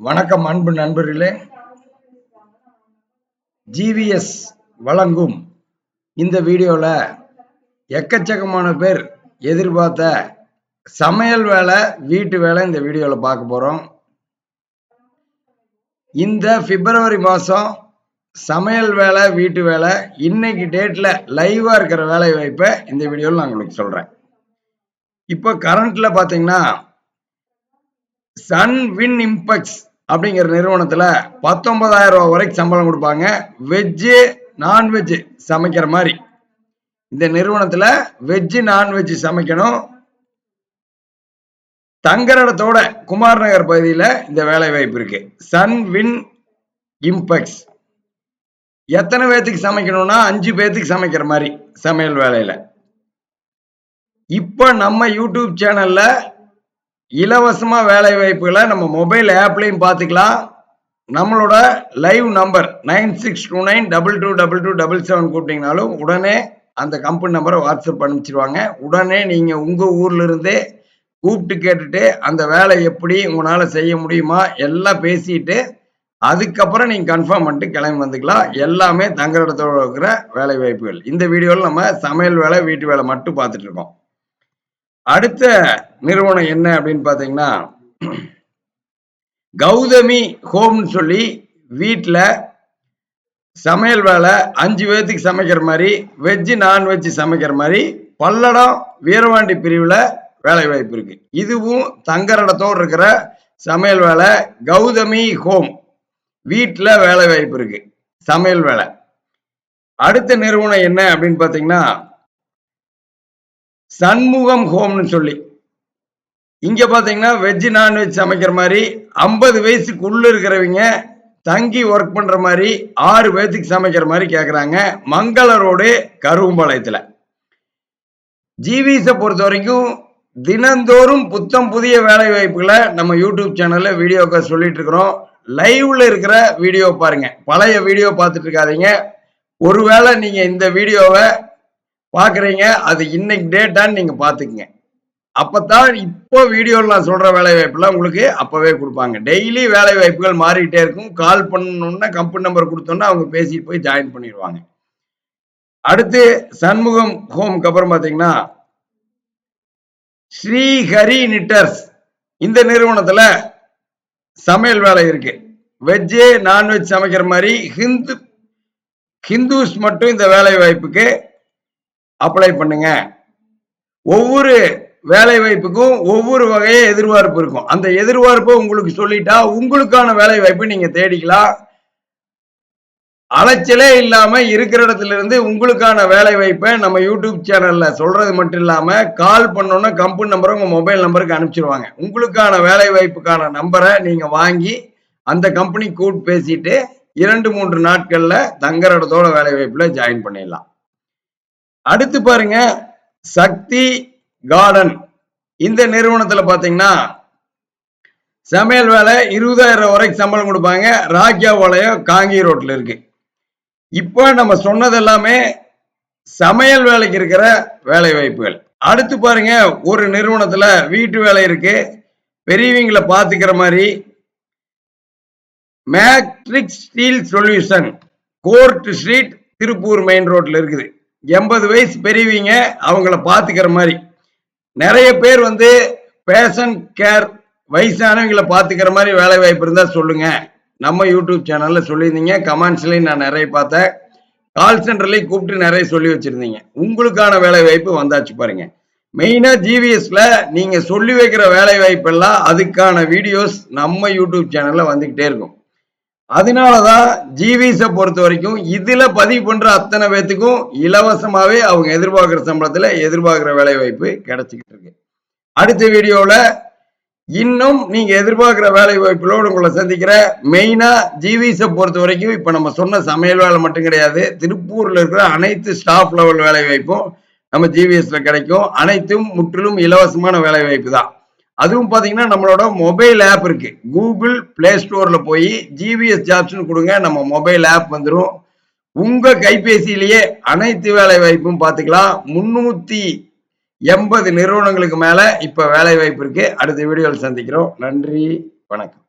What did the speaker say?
வணக்கம் அன்பு நண்பர்களே. ஜிவிஎஸ் வழங்கும் இந்த வீடியோவில் எக்கச்சக்கமான பேர் எதிர்பார்த்த சமையல் வேலை வீட்டு வேலை இந்த வீடியோவில் பார்க்க போகிறோம் இந்த பிப்ரவரி மாதம் சமையல் வேலை வீட்டு வேலை இன்னைக்கு டேட்டில் லைவாக இருக்கிற வேலை வாய்ப்பை இந்த வீடியோவில் நான் உங்களுக்கு சொல்கிறேன் இப்போ கரண்ட்டில் பார்த்தீங்கன்னா சன் வின் இம்பெக்ஸ் அப்படிங்கிற நிறுவனத்துல பத்தொன்பதாயிரம் ரூபாய் வரைக்கும் சம்பளம் கொடுப்பாங்க. வெஜ்ஜு நான்வெஜ்ஜு சமைக்கிற மாதிரி. இந்த நிறுவனத்துல வெஜ்ஜு நான்வெஜ்ஜு சமைக்கணும். தங்கரடத்தோட குமார் நகர் பகுதியில் இந்த வேலை வாய்ப்பு இருக்கு. சன் வின் இம்பெக்ஸ் எத்தனை பேத்துக்கு சமைக்கணும்னா அஞ்சு பேத்துக்கு சமைக்கிற மாதிரி சமையல் வேலையில. இப்ப நம்ம யூடியூப் சேனல்ல இலவசமா வேலை வாய்ப்புகளை நம்ம மொபைல் ஆப்லையும் பார்த்துக்கலாம். நம்மளோட live number nine six two nine double two double two double seven கூப்பிட்டீங்கனாலும் உடனே அந்த கம்பெனி நம்பரை வாட்ஸ்அப் அனுப்பிச்சிருவாங்க. உடனே நீங்கள் உங்கள் ஊர்ல இருந்தே கூப்பிட்டு கேட்டுட்டு அந்த வேலை எப்படி உங்களால் செய்ய முடியுமா எல்லாம் பேசிட்டு அதுக்கப்புறம் நீங்கள் கன்ஃபார்ம் பண்ணிட்டு கிளம்பி வந்துக்கலாம். எல்லாமே தங்குற இடத்தோட இருக்கிற வேலை வாய்ப்புகள். இந்த வீடியோவில் நம்ம சமையல் வேலை வீட்டு வேலை மட்டும் பார்த்துட்டு இருக்கோம். அடுத்த நிறுவனம் என்ன அப்படின்னு பார்த்தீங்கன்னா கௌதமி ஹோம்னு சொல்லி வீட்டில் சமையல் வேலை அஞ்சு பேர்த்துக்கு சமைக்கிற மாதிரி வெஜ்ஜு நான்வெஜ் சமைக்கிற மாதிரி பல்லடம் வீரவாண்டி பிரிவில் வேலை வாய்ப்பு இருக்கு. இதுவும் தங்கரடத்தோடு இருக்கிற சமையல் வேலை கௌதமி ஹோம். வீட்டில் வேலை வாய்ப்பு இருக்கு. சமையல் வேலை. அடுத்த நிறுவனம் என்ன அப்படின்னு பார்த்தீங்கன்னா சண்முகம் ஹோம்னு சொல்லி. இங்க பாத்தீங்கன்னா வெஜ் நான்வெஜ் சமைக்கிற மாதிரி ஐம்பது வயசுக்குள்ள இருக்கிறவங்க தங்கி ஒர்க் பண்ற மாதிரி ஆறு பேத்துக்கு சமைக்கிற மாதிரி கேக்குறாங்க. மங்கள ரோடு கருவம்பாளையத்துல. ஜிவிஸை பொறுத்த வரைக்கும் தினந்தோறும் புத்தம் புதிய வேலை வாய்ப்புகளை நம்ம யூடியூப் சேனல்ல வீடியோக்கள் சொல்லிட்டு இருக்கிறோம். லைவ்ல இருக்கிற வீடியோ பாருங்க. பழைய வீடியோ பார்த்துட்டு இருக்காதீங்க. ஒருவேளை நீங்க இந்த வீடியோவை பாக்குறீங்க அது இன்னைக்கு டேட்டான்னு நீங்க பார்த்துக்குங்க அப்பதான் இப்போ வீடியோவில் நான் சொல்ற வேலை வாய்ப்புலாம் உங்களுக்கு அப்பவே கொடுப்பாங்க. டெய்லி வேலை வாய்ப்புகள் மாறிட்டே இருக்கும். கால் பண்ணணும்னா கம்பெனி நம்பர் கொடுத்தோம்னா அவங்க பேசிட்டு போய் ஜாயின் பண்ணிடுவாங்க. அடுத்து சண்முகம் ஹோம்க்கு அப்புறம் பாத்தீங்கன்னா ஸ்ரீஹரி நிட்டர்ஸ் இந்த நிறுவனத்துல சமையல் வேலை இருக்கு. வெஜ்ஜு நான்வெஜ் சமைக்கிற மாதிரி ஹிந்து ஹிந்துஸ் மட்டும் இந்த வேலை வாய்ப்புக்கு அப்ளை பண்ணுங்க. ஒவ்வொரு வேலை வாய்ப்புக்கும் ஒவ்வொரு வகையை எதிர்பார்ப்பு இருக்கும். அந்த எதிர்பார்ப்பை உங்களுக்கு சொல்லிட்டா உங்களுக்கான வேலை வாய்ப்பு நீங்க தேடிக்கலாம். அலைச்சலே இல்லாம இருக்கிற இடத்துல இருந்து உங்களுக்கான வேலை வாய்ப்பை நம்ம யூடியூப் சேனல்ல சொல்றது மட்டும் இல்லாம கால் பண்ணோன்னா கம்பெனி நம்பரை உங்க மொபைல் நம்பருக்கு அனுப்பிச்சிருவாங்க. உங்களுக்கான வேலை வாய்ப்புக்கான நம்பரை நீங்க வாங்கி அந்த கம்பெனி கூட்டு பேசிட்டு இரண்டு மூன்று நாட்கள்ல தங்குற இடத்தோட வேலை வாய்ப்புல ஜாயின் பண்ணிடலாம். அடுத்து பாருங்க சக்தி கார்டன். இந்த நிறுவனத்துல பாத்தீங்கன்னா சமையல் வேலை இருபதாயிரம் வரைக்கும் சம்பளம் கொடுப்பாங்க. ராஜா வளையம் காங்கி ரோட்ல இருக்கு. இப்போ நம்ம சொன்னது எல்லாமே சமையல் வேலைக்கு இருக்கிற வேலை வாய்ப்புகள். அடுத்து பாருங்க ஒரு நிறுவனத்துல வீட்டு வேலை இருக்கு. பெரியவங்களை பாத்துக்கிற மாதிரி matric steel solution court street Tiruppur main ரோட்ல இருக்குது. எண்பது வயசு பெரியவங்க அவங்கள பார்த்துக்கிற மாதிரி. நிறைய பேர் வந்து பேஷன் கேர் வயசானவங்களை பார்த்துக்கிற மாதிரி வேலை வாய்ப்பு இருந்தால் சொல்லுங்க. நம்ம யூடியூப் சேனல்ல சொல்லியிருந்தீங்க. கமெண்ட்ஸ்லையும் நான் நிறைய பார்த்தேன். கால் சென்டர்லையும் கூப்பிட்டு நிறைய சொல்லி வச்சிருந்தீங்க. உங்களுக்கான வேலை வாய்ப்பு வந்தாச்சு பாருங்க. மெயினா ஜிவிஎஸ்ல நீங்க சொல்லி வைக்கிற வேலை வாய்ப்பு எல்லாம் அதுக்கான வீடியோஸ் நம்ம யூடியூப் சேனல்ல வந்துகிட்டே இருக்கும். அதனாலதான் ஜிவிஸை பொறுத்த வரைக்கும் இதுல பதிவு பண்ற அத்தனை பேத்துக்கும் இலவசமாவே அவங்க எதிர்பார்க்கிற சம்பளத்துல எதிர்பார்க்கிற வேலை வாய்ப்பு கிடைச்சிக்கிட்டு இருக்கு. அடுத்த வீடியோல இன்னும் நீங்க எதிர்பார்க்கிற வேலை வாய்ப்புகளோடு உங்களை சந்திக்கிற மெயினா ஜிவிஸை பொறுத்த வரைக்கும் இப்ப நம்ம சொன்ன சமையல் வேலை மட்டும் கிடையாது. திருப்பூர்ல இருக்கிற அனைத்து ஸ்டாஃப் லெவல் வேலை வாய்ப்பும் நம்ம ஜிவிஎஸ்ல கிடைக்கும். அனைத்தும் முற்றிலும் இலவசமான வேலை வாய்ப்பு தான். அதுவும் பார்த்தீங்கன்னா நம்மளோட மொபைல் ஆப் இருக்கு. கூகுள் பிளே ஸ்டோர்ல போய் ஜிவிஎஸ் ஜாப்ஸ்னு கொடுங்க நம்ம மொபைல் ஆப் வந்துடும் உங்க கைபேசியிலேயே அனைத்து வேலை வாய்ப்பும் பார்த்துக்கலாம் முன்னூத்தி எண்பது நிறுவனங்களுக்கு மேல இப்ப வேலை வாய்ப்பு இருக்கு. அடுத்த வீடியோவில் சந்திக்கிறோம். நன்றி வணக்கம்.